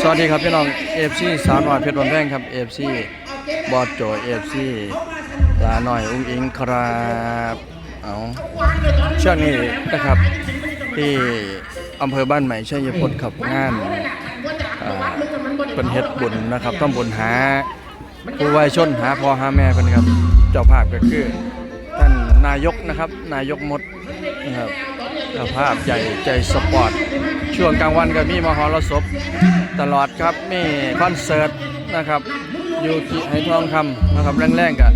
สวัสดีครับพี่น้อง FC สาวน้อยเพชรบนแพงครับ FC บอดโจ FC ลาหน่อยอุ้งอิงครับเอาช่วงนี้นะครับ ที่อำเภอบ้านใหม่เชัยงยพลขับงานอ่าเป็นเฮ็ดบุญนะครับต้องบุญหาผู้วัยชนหาพ่อหาแม่เป็นครับ เจ้าภาพก็คือท่านนายกนะครับ นายกมดนะครับ ภาพใหญ่ใจสปอร์ต ช่วงกลางวันก็มีมหรสพตลอดครับมีคอนเสิร์ตนะครับอยู่ที่ไหทองคำนะครับแรงๆกับ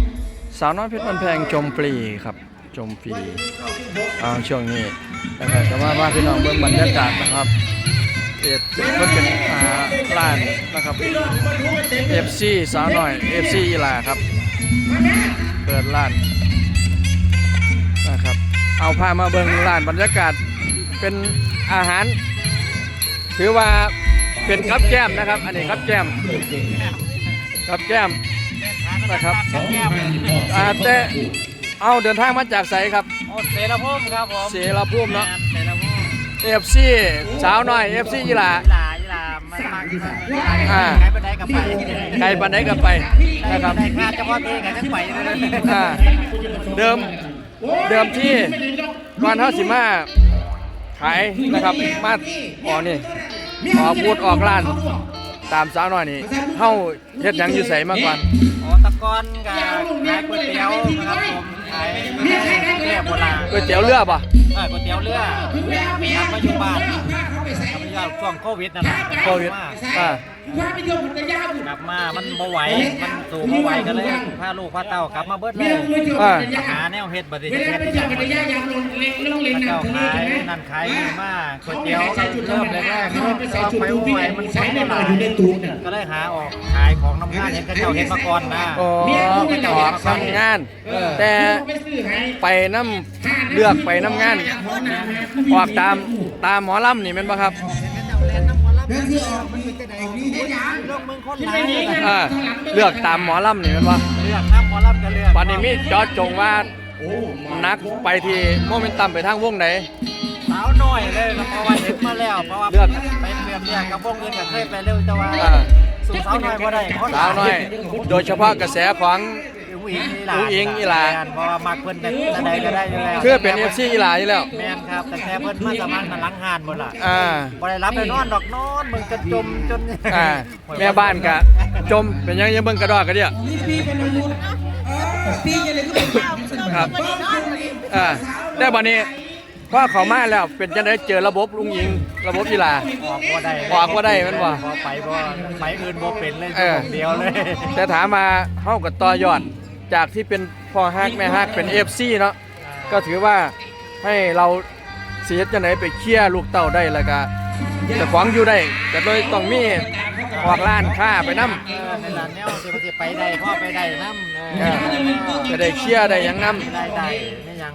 สาวน้อยเพชรบันแพงชมฟรีครับชมฟรีเอาช่วงนี้นะครับแต่ว่าว่าพี่น้องเบื้องบรรยากาศนะครับเอ็ดก็เป็นอ่าร้านนะครับ FC สาวน้อย FC อีลาครับ เปิดร้าน เอาพามาเบิ่งร้านบรรยากาศเป็นอาหาร ถือว่าเป็นครับแก้มนะครับ อันนี้ครับแก้มครับแก้มนะครับอ่าแต่เอาเดินทางมาจากไสครับโอ้เสรภูมิครับผมเสรภูมิเนาะเสรภูมิ FC สาวน้อย FC อีหลาอีหลาอีหลามันมากอ่าใครไปได้กับไปไกลปานใดก็ไปนะครับได้ค่าเฉพาะที่กันทั้งไปเลยอ่าเดิม เดิมที่ก่อนเท่าสิมาขายนะครับมาอ๋อนี่ขอพูดออกร้านตามสาวน้อยนี่เฮาเฮ็ดหยังอยู่ไสมากกว่าโอ้ตะกอนกับขายก๋วยเตี๋ยวนะครับผมขายเรือโบราณก๋วยเตี๋ยวเรือป่ะเออก๋วยเตี๋ยวเรือทำมาอยู่บ้านทำมาอยู่ช่วงโควิดนั่นแหละโควิดอ่า กลับมามันบ่ไหวมันสู่บ่ไหวกันเลยพาลูกพาเต้ากลับมาเบิดเลยอ่าหาแนวเฮ็ดบัดนี้เฮ็ดได้จังบัดนี้พระเจ้าขายนั่นขายนี่มากก๋วยเตี๋ยวเริ่มแรกๆเริ่มจะไปไหวมันใช้ได้หลายก็เลยหาออกขายของน้ำงานเห็นกระเจ้าเห็นมาก่อนนะโอ้ออกทำงาน แต่ไปน้ำเลือกไปน้ำงานออกตามตามหมอลำนี่แม่นป่ะครับ เรื่องมึงคนไหนอ่าเลือกตามหมอลำนี่แม่นป่ะเลือกน้ำหมอลำกันเลือกปันนี้มีจอจงว่านักไปที่โมเมนตัมไปทางวงไหน สาวน้อยเลยครับเพราะว่าเห็นมาแล้วเพราะว่าเลือก ไปเปรียบเทียบกับวงอื่นก็เคยไปเร็วแต่ว่าอ่าสู่สาวน้อยบ่ได้เพระ สาวน้อย โดยเฉพาะกระแสของ อุ้งอิงอีหลาอุ้งอิงอีหลา แม่นเพราะว่ามักเพิ่นแต่ใดก็ได้อยู่แล้วเพื่อเป็น FC อีหลาอยู่แล้ว แม่นครับแต่แค่เพิ่นมาสมัครมาหลังหานหมดล่ะอ่า บ่ได้รับได้นอนดอกนอนมึงจะจมจนอ่า แม่บ้านกะ จมเป็นยังยังเบิ่งกระดอกกระเดียครับอ่าได้บัดนี้พอเขามาแล้วเป็นจังได๋เจอระบบลุงยิง ระบบอีหลาออกบ่ได้ออกบ่ได้แม่นบ่พอไปบ่ไปอื่นบ่เป็นเลยเออเดียวเลยแต่ถามมาเฮากับต่อยอด จากที่เป็นพ่อฮักแม่ฮักเป็น FC เนาะก็ถือว่าให้เราเสียจังไดไปเคลียร์ลูกเต้าได้แล้วก็เจะขวางอยู่ได้ก็เลยต้องมีออกร้านค้าไปนำเออในร้านแนวสิมันสิไปได้พ่อไปได้นำเออจะได้เคลียร์ได้หยังนำได้ได้ไม่ยัง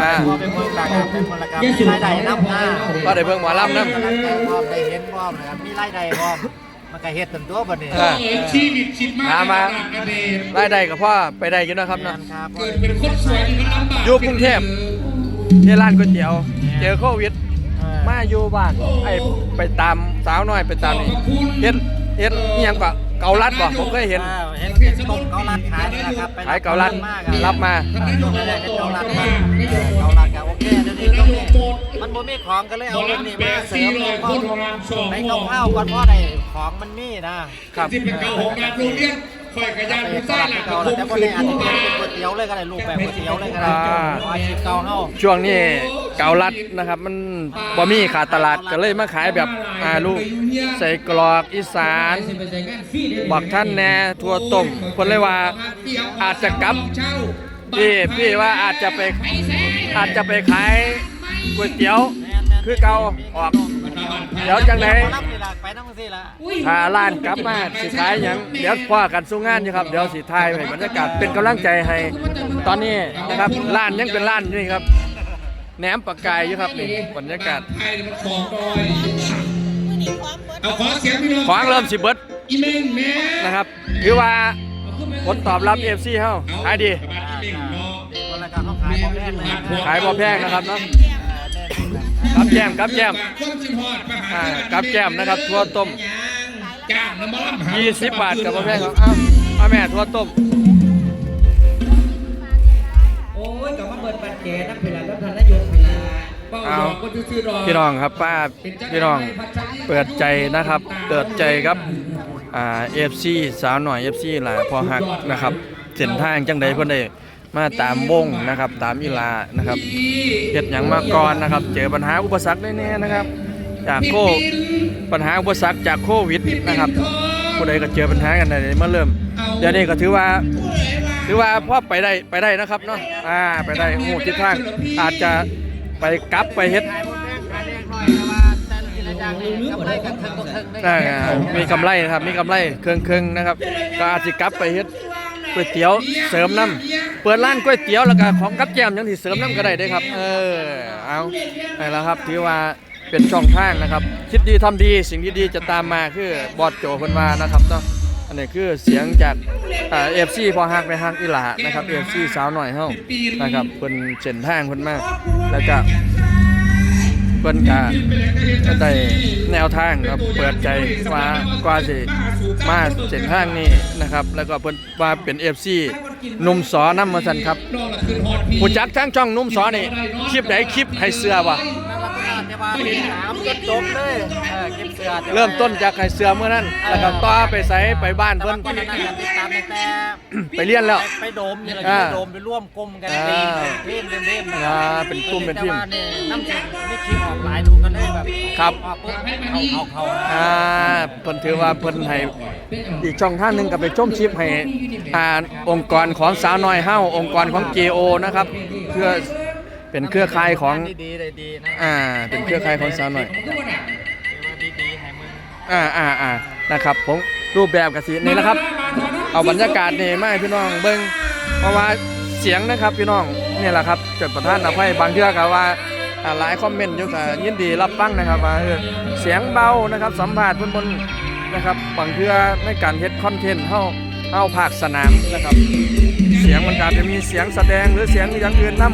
อ่าพ่อเป็นคนกลางเป็นคนละกรรมมีรายได้นำนะก็ได้เบิ่งหมอลำนำกำลังใจพร้อมได้เห็นพร้อมนะครับมีรายได้พร้อม มันก็เฮ็ดตันตัวบัดนี้เออ ชีวิตคิดมากถามมากระเด็นรายได้กับพ่อไปได้อยู่นะครับแม่เนาะนครับเกิดเป็นคนสวยที่มันลำบากอยู่กรุงเทพ ที่ร้านก๋วยเตี๋ยว เจอโควิด เออมาอยู่บ้านไอ้ไปตามสาวน้อยไปตามนี่เฮ็ดเฮ็ดอิหยังก็เกาลัดบ่ผมเคยเห็น ออเห็นเป็นต้มเกาลัดขายนี่แหละครับไปขายเกาลัดมากอะรับมาช่วงแรกๆเป็นเกาลัดครับเกาลัดก็โอเคเดี๋ยวนี้ต้องมี มันบ่มีของก็เลยเอาเรื่องนี้มาเสริมเลยพ่อไปเข้าๆก่อนเพราะได้ของมันมีนะ ครับ ที่เป็นเก่าของการโรงเรียนคอยกระยานไปผู้สใต้ลับหลังไปกับเก่าผแล้วมแต่บ่คืได้ออาจจะผู้เป็นก๋วยเตี๋ยวเลยก็ได้รูปแบบก๋วยเตี๋ยวเลยก็ได้อ่าอาชีพเก่าเฮาช่วงนี้เกาลัดนะครับ มันบ่มีขาดตลาดก็เลยมาขายแบบอ่าลูกใส่กรอกอีสาน บอกท่านแหน่ทั่วต้มคนเลยว่าอาจจะกลับเช่าพี่พี่ว่าอาจจะไปอาจจะไปขาย ก๋วยเตี๋ยว คือเก่าออกเดี๋ยวจังไหนรับนี่ล่ะไปนำจังซี่ล่ะถ้าร้านกลับมาสิขายหยังเดี๋ยวคว้ากันสู้งานอยู่ครับเดี๋ยวสิถ่ายให้บรรยากาศเป็นกำลังใจให้ ตอนนี้นะครับร้านยังเป็นร้านอยู่นี่ครับแหนมปลากายอยู่ครับนี่บรรยากาศไทยมันของดอยเอาขอเสียงพี่น้องของเริ่มสิเบิดอีเมงแม่นะครับถือว่าผลตอบรับ FC เฮาขายดีอีเมงเนาะคนละกันเขาขายบ่แพงเลยนะขายบ่แพงนะครับเนาะเออ กับแก้มกับแก้มคนสิฮอดมาหาอ่ากับแก้มนะครับทั่วต้มจ้างน้ำมันหายี่สิบบาทกับพ่อแพงครับอ้าวเอาแม่ทั่วต้มโอ้ยกับมาเบิดบัตรแกนักเวลาแล้วทันนายกเวลาเป้าดอกก็ซื่อๆดอกพี่น้องครับป้าพี่น้องเปิดใจนะครับเปิดใจครับอ่าเอฟซีสาวหน่อยเอฟซีหลาพอหักนะครับเส้นทางจังใดเพิ่นได้ มาตามวงนะครับ ตามอีลานะครับเฮ็ดหยังมาก่อนนะครับ เจอปัญหาอุปสรรคแน่ๆนะครับ จากโคปัญหาอุปสรรคจากโควิดนะครับผู้ใดก็เจอปัญหากันได้มาเริ่มเดี๋ยวนี้ก็ถือว่าถือว่าพ่อไปได้ไปได้นะครับเนาะอ่าไปได้โอ้ทิศทางอาจจะไปกลับไปเฮ็ดขายบนแบงขางอาแต่ละไรกันถึงบ่ถึงได้ได้อ่ามีกำไรนะครับมีกำไรเครื่องเครื่องๆนะครับ ก็อาจจะกลับไปเฮ็ดก๋วยเตี๋ยวเสริมน้ำ เปิดร้านก๋วยเตี๋ยวแล้วก็ของกับแก้มยังที่เสริมน้ำก็ได้เด้ครับ เออเอาไปแล้วครับถือว่าเป็นช่องทางนะครับ คิดดีทำดีสิ่งที่ดีจะตามมาคือบอดโจคนมานะครับเนาะอันนี้คือเสียงจากเอฟซีพอฮักไปฮักอีหลานะครับเอฟซีสาวหน่อยเฮานะครับเพิ่นเส้นทางเพิ่นมากแล้วก็ เพิ่นก็ก็ได้แนวทางครับเปิดใจว่ากว่าสิมาเส้นทางนี้นะครับ แล้วก็เพิ่นว่าเป็น FC หนุ่มสอน้ำมาสันครับผู้จักทั้งช่องหนุ่มสอนี่คลิปไหนคลิปให้เสื้อวะ แต่ว่าถามจนจบเลยเออเก็บเสือเริ่มต้นจากให้เสื้อเมื่อนั้นแล้วก็ต่อไปใส่ไปบ้านแต่เพิ่ว่านก่อนหน้านั้นก็ติดตามตั้งแต่ไปเรียนแล้ว ไปโดมนี่แหละอ่าไปโดมไปร่วมกลุ่มกันอ่าทีมเป็นทีมอ่าเป็นกลุ่มเป็นทีมแต่ว่าเนี่ยน้ำเสียงไม่คิดออกหลายดูกันเลยแบบครับ ออกปุ๊บเขาเขาเขาอ่าเพิ่นถือว่าเพิ่นให้อีกช่องทางหนึงก็ไปชมคลิปให้อ่าองค์กรของสาวน้อยเฮาองค์กรของ JO นะครับ เพื่อ เป็นเครือข่ายของ ดีๆเลยดีนะอ่า เป็นเครือข่ายของสาวน้อยถือว่าดีๆให้มึงอ่าอ่าอ่านะครับ ผมรูปแบบกสินี่แหละครับ เอาบรรยากาศนี่มาให้พี่น้องเบิ่งเพราะว่าเสียงนะครับพี่น้องนี่แหละครับจดประธานอภัยบางเทื่อก็ว่าอ่าหลายคอมเมนต์อยู่ก็ยินดีรับฟังนะครับว่าเออเสียงเบานะครับ สัมภาษณ์เพิ่นบนนะครับบางเทื่อในการเฮ็ดคอนเทนต์เฮาเฮาภาคสนามนะครับ เสียงมันอาจจะมีเสียงแสดงหรือเสียงอย่างอื่นนํ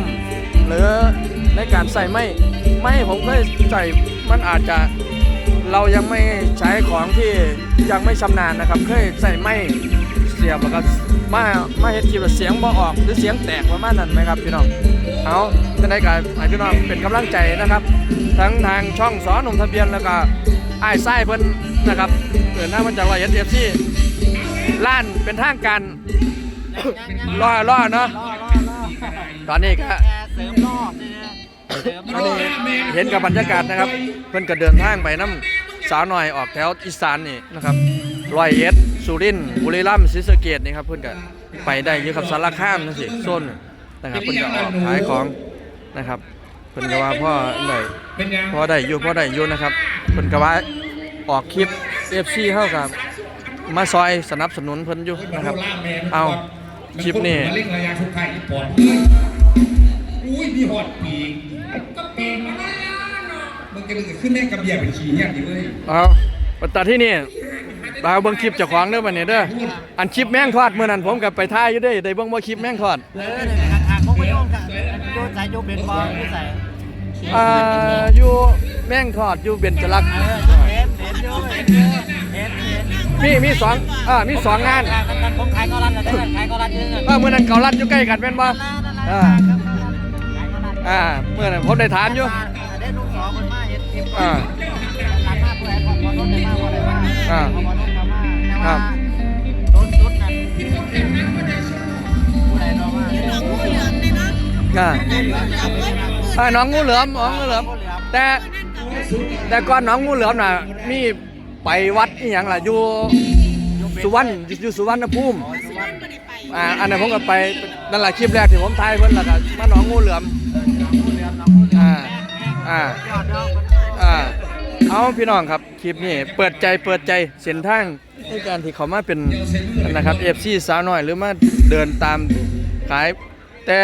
หรือในการใส่ไม้ไม้ผมเคยใส่มันอาจจะเรายังไม่ใช้ของที่ยังไม่ชำนาญนะครับ เคยใส่ไม้เสียบแล้วก็มามาเฮ็ดคลิปแล้วเสียงบ่ออกหรือเสียงแตกประมาณนั้นไหมครับพี่น้องเอาจะได้กับพี่น้องเป็นกำลังใจนะครับ ทั้งทางช่องสอนหนุ่มทะเบียนแล้วก็ไอ้ไส้เพิ่นนะครับเปิดหน้ามาจากรอยเอ็ดเอฟซีล้านเป็นทางการรอรอเนาะล่อล่อล่อตอนนี้ก็ เสริมล่อเสริมอันนี้เห็นกับบรรยากาศนะครับ เพิ่อนก็เดินทางไปน้ำสาวหน่อยออกแถวอีสานนี่นะครับร้อยเอ็ดสุรินทร์บุรีรัมย์ศรีสะเกษนี่ครับเพิ่อนก็ไปได้อยู่ครับสารคามนั่นสิโซนนะครับเพิ่อนก็ออกขายของนะครับ เพิ่อนก็ว่าพ่อได้เป็นยังพ่อได้อยู่พ่อได้อยู่นะครับ เพิ่อนก็ว่าออกคลิป FC เฮากับมาซอยสนับสนุนเพิ่นอยู่นะครับ เอาคลิปนี้ มะเร็งระยะทุกไข่ปอด มีหอดปีกก็เป็นมาแล้วเนาะมันก็เลยขึ้นแม่กระเบียเป็นขี้เนี่ยดิเว้ยเอาปัตตาที่นี่ดาวเบิ่งคลิปเจ้าของเด้อบัดนี้เด้อ อันคลิปแม่งทอดมื้อนั้นผมก็ไปถ่ายอยู่เด้ได้เบิ่งบ่คลิปแม่งทอดเออในกระถางของพระโยมค่ะโยนใส่โยมเป็นบอลที่ใส่อ่าอยู่แม่งทอดอยู่เบญจรักษ์เออเห็นเห็นโยมเห็นเห็นเห็นมีมีสองอ่ามีสองงานกันกันผมขายก็รันแล้วได้กันขายก็รันยืนเออมื้อนั้นเกาลัดอยู่ใกล้กันแม่นบ่นั่นนั่นอ่า ขายก็รันอ่ามื้อนั้นผมได้ถามอยู่ได้ลูกสองคนมาเห็นทีมอ่าร้านมาเพื่อของบอลรถได้มาบอลได้มาอ่าของบอลรถมาแต่ครัว่าบโดนจุดนั้นผู้ใดเราว่าน้องงูเหลือมเลยเนาะอ่าน้องงูเหลือมเว้ยอ่าน้องงูเหลือมน้องงูเหลือมแต่แต่ก่อนน้องงูเหลือมน่ะมีไปวัดอีหยังล่ะอยู่สุวรรณอยู่สุวรรณภูมิไม่ได้ไปอ่าอันนั้นผมก็ไปนั่นแหละคลิปแรกที่ผมถ่ายเพิ่นแล้วก็มาหนองงูเหลือม อ่าอ่าอ่าเอาพี่น้องครับคลิปนี้เปิดใจเปิดใจเส้นทางในการที่เขามาเป็นนะครับ FC สาวน้อยหรือมาเดินตามขายแต่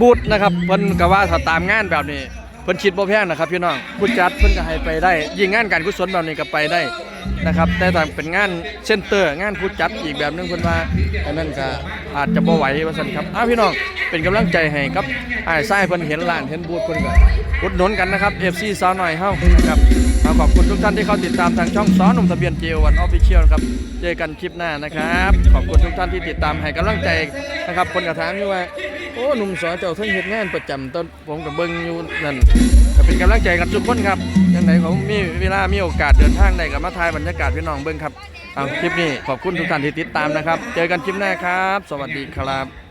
บูธนะครับเพิ่นก็ว่าถ้าตามงานแบบนี้ พิ่นคิดบ่แพงนะครับพี่น้องผู้จัดเพิ่นก็ให้ไปได้ ยิ่งงานการกุศลแบบนี้ก็ไปได้นะครับแต่ถ้าเป็นงานเซ็นเตอร์ งานผู้จัดอีกแบบหนึงเพิ่นว่าอันนั้นก็อาจจะบ่ไหวว่าซั่นครับอ้าวพี่น้องเป็นกำลังใจให้ครับอ้ายซ้ายเพิ่นเห็นร้านเห็นบูธเพิ่นก็อุดหนุนกันนะครับ FC สาวหน่อยเฮานะครับาขอบคุณทุกท่านที่เข้าติดตามทางช่องสอนหนุ่มทะเบียนเจวันออฟฟิเชียลครับ เจอกันคลิปหน้านะครับ ขอบคุณทุกท่านที่ติดตามให้กำลังใจนะครับคนกระถามอยู่ว่า อ้หนุ่มสอเจ้าเพิ่งเหตุงานประจำตอนผมกับเบิ้งอยู่นั่นก็เป็นกำลังใจกับทุกคนครับยังไงผมมีเวลามีโอกาสเดินทางได้กับมาทายบรรยากาศพี่น้องเบิ้งครับเอาคลิปนี้ขอบคุณทุกท่านที่ติดตามนะครับ เจอกันคลิปหน้าครับ สวัสดีครับ